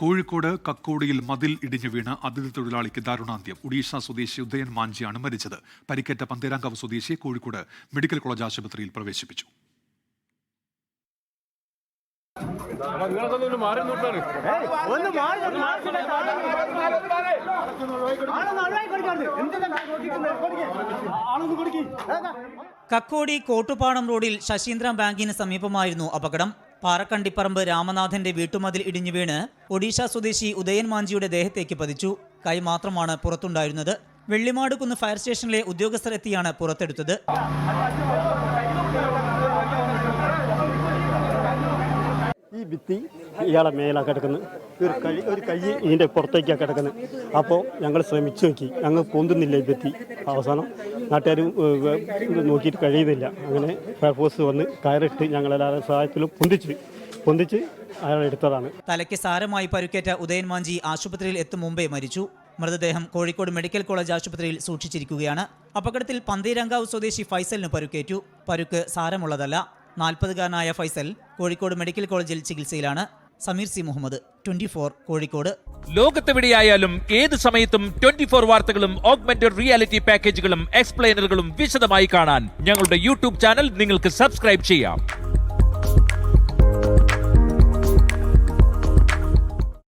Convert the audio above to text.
കോഴിക്കോട് കക്കോടിയിൽ മതിൽ ഇടിഞ്ഞു വീണ് അതിഥി തൊഴിലാളിക്ക് ദാരുണാന്ത്യം. ഒഡീഷ സ്വദേശി ഉദയൻ മാഞ്ചിയാണ് മരിച്ചത്. പരിക്കേറ്റ പന്തേരാങ്കാവ് സ്വദേശിയെ കോഴിക്കോട് മെഡിക്കൽ കോളേജ് ആശുപത്രിയിൽ പ്രവേശിപ്പിച്ചു. കക്കോടി കോട്ടുപാടം റോഡിൽ ശശീന്ദ്ര ബാങ്കിന് സമീപമായിരുന്നു അപകടം. പാറക്കണ്ടിപ്പറമ്പ് രാമനാഥന്റെ വീട്ടുമതിൽ ഇടിഞ്ഞു വീണ് ഒഡീഷ സ്വദേശി ഉദയൻ മാഞ്ചിയുടെ ദേഹത്തേക്ക് പതിച്ചു. കൈ മാത്രമാണ് പുറത്തുണ്ടായിരുന്നത്. വെള്ളിമാട് കുന്ന് ഫയർ സ്റ്റേഷനിലെ ഉദ്യോഗസ്ഥരെത്തിയാണ് പുറത്തെടുത്തത്. ഭിത്തി ഇയാളെ മേലാണ് കിടക്കുന്നത് ഒരു കൈ ഒരു കൈ ഇതിന്റെ പുറത്തേക്കാണ് കിടക്കുന്നത് അപ്പോൾ ഞങ്ങൾ ശ്രമിച്ചു നോക്കി. ഞങ്ങൾ പൊന്തുന്നില്ല ഈ ഭിത്തി. അവസാനം നാട്ടുകാർ നോക്കിയിട്ട് കഴിയുന്നില്ല. അങ്ങനെ ഫയർഫോഴ്സ് വന്ന് കയറിട്ട് ഞങ്ങളെല്ലാവരും സഹായത്തിലും പൊന്തിച്ച്. പൊന്തിച്ച് അയാൾ എടുത്തതാണ്. തലയ്ക്ക് സാരമായി പരുക്കേറ്റ ഉദയൻ മാഞ്ചി ആശുപത്രിയിൽ എത്തും മുമ്പേ മരിച്ചു. മൃതദേഹം കോഴിക്കോട് മെഡിക്കൽ കോളേജ് ആശുപത്രിയിൽ സൂക്ഷിച്ചിരിക്കുകയാണ്. അപകടത്തിൽ പന്തീരങ്കാവ് സ്വദേശി ഫൈസലിന് പരുക്കേറ്റു. പരുക്ക് സാരമുള്ളതല്ല. നാൽപ്പതുകാരനായ ഫൈസൽ കോഴിക്കോട് മെഡിക്കൽ കോളേജിൽ ചികിത്സയിലാണ്. Sameer C Muhammad twenty four Kozhikode. ലോകത്തെവിടെയായാലും ഏത് സമയത്തും ട്വന്റി ഫോർ വാർത്തകളും ഓഗ്മെന്റഡ് റിയാലിറ്റി പാക്കേജുകളും എക്സ്പ്ലെയിനറുകളും വിശദമായി കാണാൻ ഞങ്ങളുടെ യൂട്യൂബ് ചാനൽ നിങ്ങൾക്ക് സബ്സ്ക്രൈബ് ചെയ്യാം.